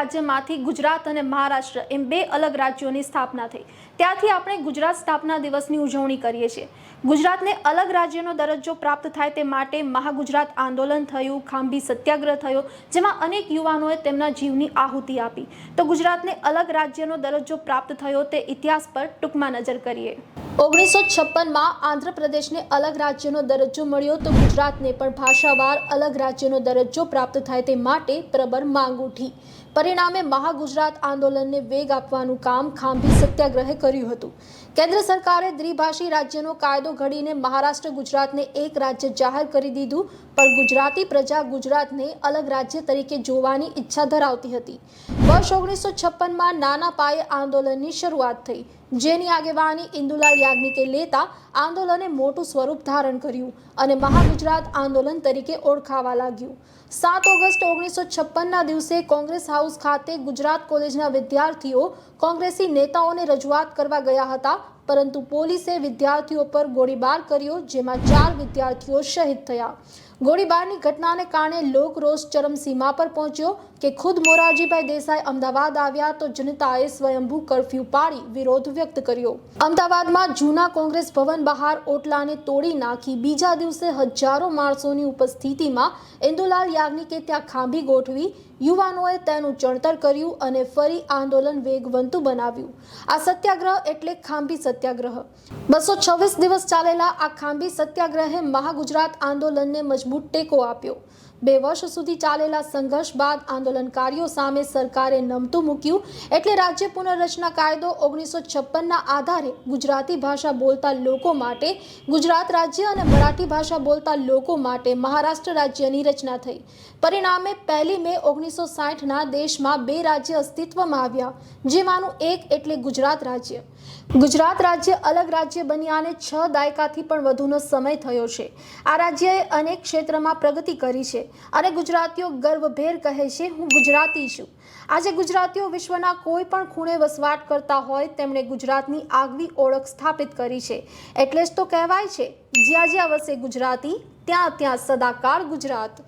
રાજ્યમાંથી ગુજરાત અને મહારાષ્ટ્ર એમ બે અલગ રાજ્યોની સ્થાપના થઈ. ત્યાંથી આપણે ગુજરાત સ્થાપના દિવસની ઉજવણી કરીએ છીએ. ગુજરાતને અલગ રાજ્યનો દરજ્જો પ્રાપ્ત થાય તે માટે મહાગુજરાત આંદોલન થયું, ખાંભી સત્યાગ્રહ થયો, જેમાં અનેક યુવાનોએ તેમના જીવની આહુતિ આપી. તો ગુજરાતને અલગ રાજ્યનો દરજ્જો પ્રાપ્ત થયો તે ઇતિહાસ પર ટૂંકમાં નજર કરીએ. ઓગણીસો છપ્પનમાં આંધ્રપ્રદેશને અલગ રાજ્યનો દરજ્જો મળ્યો તો ગુજરાતને પણ ભાષાવાર અલગ રાજ્યનો દરજ્જો પ્રાપ્ત થાય તે માટે પ્રબળ માંગ ઉઠી. પરિણામે મહાગુજરાત આંદોલનને વેગ આપવાનું કામ ખાંભી સત્યાગ્રહે કર્યું હતું. કેન્દ્ર સરકારે દ્વિભાષી રાજ્યનો કાયદો ઘડીને મહારાષ્ટ્ર ગુજરાતને એક રાજ્ય જાહેર કરી દીધું, પણ ગુજરાતી પ્રજા ગુજરાતને અલગ રાજ્ય તરીકે જોવાની ઈચ્છા ધરાવતી હતી. વર્ષ ઓગણીસો છપ્પનમાં નાના પાયે આંદોલનની શરૂઆત થઈ. જેની આગેવાની ઇન્દુલાલ યાજ્ઞિકે લેતા આંદોલને મોટું સ્વરૂપ ધારણ કર્યું અને મહાગુજરાત આંદોલન તરીકે ઓળખાવા લાગ્યું. સાત ઓગસ્ટ ઓગણીસો છપ્પનના દિવસે કોંગ્રેસ હાઉસ ખાતે ગુજરાત કોલેજના વિદ્યાર્થીઓ કોંગ્રેસી નેતાઓને રજૂઆત કરવા ગયા હતા. પરંતુ પોલીસે વિદ્યાર્થીઓ પર ગોળીબાર કર્યો, જેમાં ચાર વિદ્યાર્થીઓ શહીદ થયા. ગોળીબારની ઘટનાને કારણે લોકરોષ ચરમસીમા પર પહોંચ્યો કે ખુદ મોરારજીભાઈ દેસાઈ અમદાવાદ આવ્યા તો જનતાએ સ્વયંભૂ કર્ફ્યુ પાડી વિરોધ વ્યક્ત કર્યો. અમદાવાદમાં જૂના કોંગ્રેસ ભવન બહાર ઓટલાને તોડી નાખી બીજા દિવસે હજારો માણસોની ઉપસ્થિતિમાં ઇન્દુલાલ યાજ્ઞિકે ત્યાં ખાંભી ગોઠવી યુવાનોએ તેનું ચણતર કર્યું અને ફરી આંદોલન વેગવંતુ બનાવ્યું. આ સત્યાગ્રહ એટલે ખાંભી સત્યાગ્રહ. બસો છવ્વીસ દિવસ ચાલેલા આ ખાંભી સત્યાગ્રહે મહાગુજરાત આંદોલનને મજબૂત ટેકો આપ્યો. બે વર્ષ સુધી ચાલેલા સંઘર્ષ બાદ આંદોલનકારીઓ સામે સરકારે નમતું મૂક્યું એટલે રાજ્ય પુનર્રચના કાયદો ઓગણીસો છપ્પનના આધારે ગુજરાતી ભાષા બોલતા લોકો માટે, ગુજરાત રાજ્ય અને મરાઠી ભાષા બોલતા લોકો માટે મહારાષ્ટ્ર રાજ્યની રચના થઈ. પરિણામે પહેલી મે ઓગણીસો સાઠના દેશમાં બે રાજ્ય અસ્તિત્વમાં આવ્યા, જેમાંનું એક એટલે ગુજરાત રાજ્ય. ગુજરાત રાજ્ય અલગ રાજ્ય બન્યાને છ દાયકાથી પણ વધુનો સમય થયો છે. આ રાજ્યએ અનેક ક્ષેત્રમાં પ્રગતિ કરી છે અને ગુજરાતીઓ ગર્વભેર કહે છે, હું ગુજરાતી છું. આજે ગુજરાતીઓ વિશ્વના કોઈ પણ ખૂણે વસવાટ કરતા હોય, તેમણે ગુજરાતની આગવી ઓળખ સ્થાપિત કરી છે. એટલે જ તો કહેવાય છે, જ્યાં જ્યાં વસે ગુજરાતી, ત્યાં ત્યાં સદાકાળ ગુજરાત.